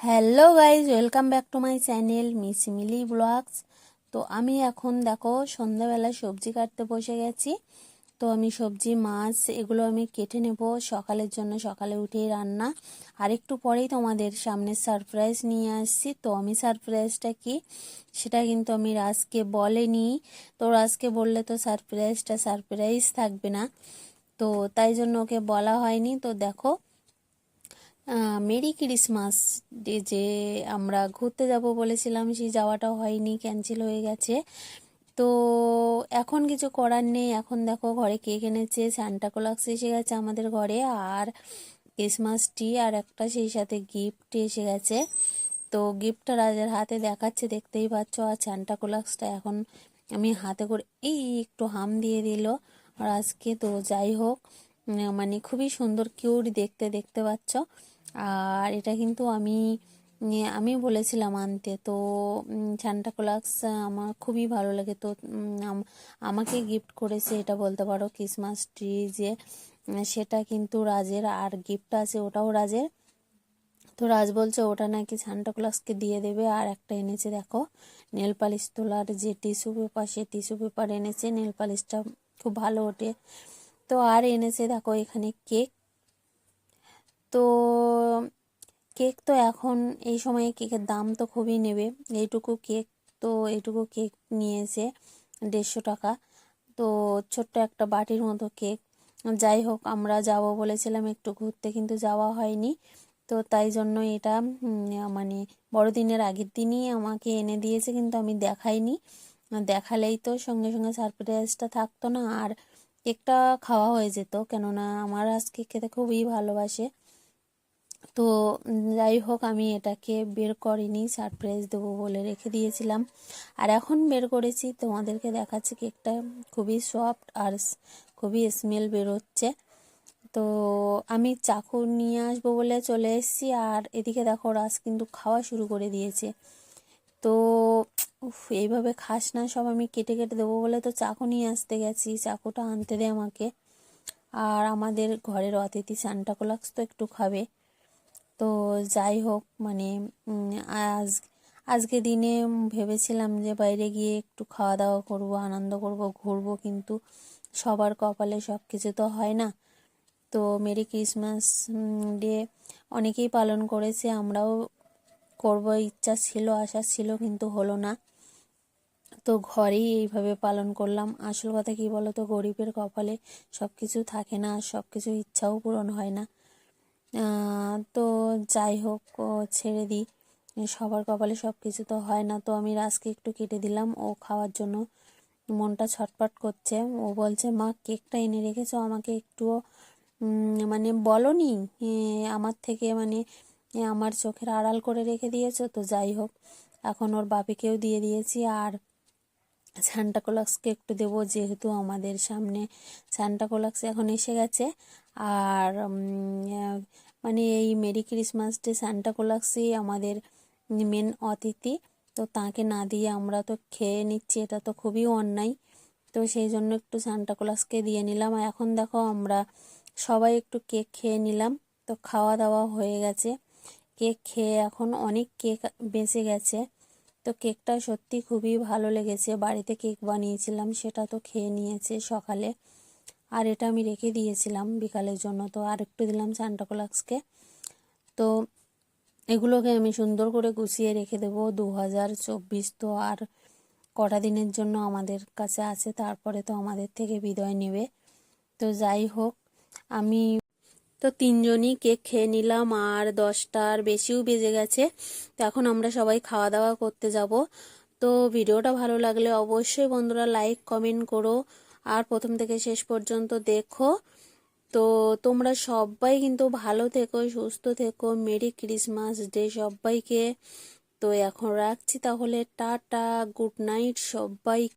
Hello guys welcome back to my channel miss Mili blogs তো আমি এখন দেখো, সন্ধ্যাবেলা সবজি কাটতে বসে গেছি। তো আমি সবজি, মাছ, এগুলো আমি কেটে নেব সকালের জন্য, সকালে উঠেই রান্না। আর একটু পরেই তোমাদের সামনে সারপ্রাইজ নিয়ে আসছি। তো আমি সারপ্রাইজটা কি? সেটা কিন্তু আমি রাজকে বলেনি। তো রাজকে বললে তো সারপ্রাইজটা সারপ্রাইজ থাকবে না। তো তাই জন্য ওকে বলা হয়নি। তো দেখো মেরি ক্রিসমাস ডে যে আমরা ঘুরতে যাব বলেছিলাম, সেই যাওয়াটা হয়নি, ক্যান্সেল হয়ে গেছে। তো এখন কিছু করার নেই। এখন দেখো ঘরে কেক এনেছে স্যান্টা ক্লক্স এসে গেছে আমাদের ঘরে, আর ক্রিসমাস ট্রি আর একটা সেই সাথে গিফট এসে গেছে। তো গিফটটা রাজার হাতে দেখাচ্ছে, দেখতেই পাচ্ছ, আর স্যান্টা ক্লক্সটা এখন আমি হাতে করে এই একটু হাম দিয়ে দিল। আর আজকে তো যাই হোক মানে খুবই সুন্দর, কিউট দেখতে দেখতে পাচ্ছ। আর এটা কিন্তু আমি আমি বলেছিলাম আনতে। তো সান্টা ক্লাক্স আমার খুবই ভালো লাগে। তো আমাকে গিফট করেছে এটা বলতে পারো ক্রিসমাস ট্রি যে সেটা কিন্তু রাজের আর গিফট আছে ওটাও রাজের। তো রাজ বলছে ওটা নাকি সান্টা ক্লাসকে দিয়ে দেবে আর একটা এনেছে দেখো, নেল পালিশ তোলার যে টিস্যু পেপার, সে টিস্যু পেপার এনেছে, নেল পালিশটা খুব ভালো ওঠে। তো আর এনেছে দেখো এখানে কেক তো কেক তো এখন এই সময়ে কেকের দাম তো খুবই নেবে। এইটুকু কেক তো, এইটুকু কেক নিয়েছে দেড়শো টাকা। তো ছোট্ট একটা বাটির মতো কেক। যাই হোক, আমরা যাব বলেছিলাম একটু ঘুরতে, কিন্তু যাওয়া হয়নি। তো তাই জন্য এটা মানে বড়দিনের আগের দিনই আমাকে এনে দিয়েছে, কিন্তু আমি দেখাইনি। দেখালেই তো সঙ্গে সঙ্গে সারপ্রাইজটা থাকতো না, আর কেকটা খাওয়া হয়ে যেত। কেননা আমার আজকে খেতে খুবই ভালোবাসে। তো যাই হোক, আমি এটাকে বের করিনি সারপ্রাইজ দেবো বলে রেখে দিয়েছিলাম। আর এখন বের করেছি, তোমাদেরকে দেখাচ্ছি কেকটা। খুবই সফট আর খুবই স্মেল বেরোচ্ছে। তো আমি চাকু নিয়ে আসব বলে চলে এসেছি, আর এদিকে দেখো রাস কিন্তু খাওয়া শুরু করে দিয়েছে। তো এইভাবে খাস না, সব আমি কেটে কেটে দেবো বলে তো চাকু নিয়ে আসতে গেছি, চাকুটা আনতে দে আমাকে। আর আমাদের ঘরের অতিথি সান্টাকোলাক্স তো একটু খাবে। তো যাই হোক মানে আজ, আজকে দিনে ভেবেছিলাম যে বাইরে গিয়ে একটু খাওয়া দাওয়া করব, আনন্দ করব, ঘুরবো, কিন্তু সবার কপালে সব কিছু তো হয় না। তো মেরি ক্রিসমাস ডে অনেকেই পালন করেছে, আমরাও করব, ইচ্ছা ছিল, আশা ছিল, কিন্তু হলো না। তো ঘরেই এইভাবে পালন করলাম। আসল কথা কি বলো তো গরিবের কপালে সব কিছু থাকে না সব কিছু ইচ্ছাও পূরণ হয় না। তো যাই হোক ছেড়ে দিই। সবার কপালে সব কিছু তো হয় না, তো আমি রাজকে একটু কেটে দিলাম ও খাওয়ার জন্য। মনটা ছটপট করছে। ও বলছে, মা, কেকটা এনে রেখেছো, আমাকে একটুও মানে বলনি? আমার থেকে মানে আমার চোখের আড়াল করে রেখে দিয়েছ, তো যাই হোক। এখন ওর বাপিকেও দিয়ে দিয়েছি। আর সান্টাকোলাক্সকে একটু দেবো, যেহেতু আমাদের সামনে সান্টাকোলাক্স এখন এসে গেছে। আর মানে এই মেরি ক্রিসমাস ডে সান্টাকোলাক্সই আমাদের মেন অতিথি, তো তাকে না দিয়ে আমরা তো খেয়ে নিচ্ছি, এটা তো খুবই অন্যায়। তো সেই জন্য একটু সান্টাকোলাসকে দিয়ে নিলাম। আর এখন দেখো আমরা সবাই একটু কেক খেয়ে নিলাম। তো খাওয়া দাওয়া হয়ে গেছে। কেক খেয়ে এখন অনেক কেক বেঁচে গেছে। তো কেকটা সত্যি খুবই ভালো লেগেছে। বাড়িতে কেক বানিয়েছিলাম, সেটা তো খেয়ে নিয়েছে সকালে। আর এটা আমি রেখে দিয়েছিলাম বিকালের জন্য। তো আর একটু দিলাম সান্টাকোলাক্সকে। তো এগুলোকে আমি সুন্দর করে গুছিয়ে রেখে দেবো। দু হাজার চব্বিশ তো আর কটা দিনের জন্য আমাদের কাছে আছে, তারপরে তো আমাদের থেকে বিদায় নেবে। তো যাই হোক, আমি তো তিনজনই কেক খেয়ে নিলাম, আর দশটার বেশিও বেজে গেছে। তো এখন আমরা সবাই খাওয়া দাওয়া করতে যাব। তো ভিডিওটা ভালো লাগলে অবশ্যই বন্ধুরা লাইক, কমেন্ট করো, আর প্রথম থেকে শেষ পর্যন্ত দেখো। তো তোমরা সবাই কিন্তু ভালো থেকো, সুস্থ থেকো, মেরি ক্রিসমাস ডে সবাইকে। তো এখন রাখছি তাহলে, টাটা, গুড নাইট সবাই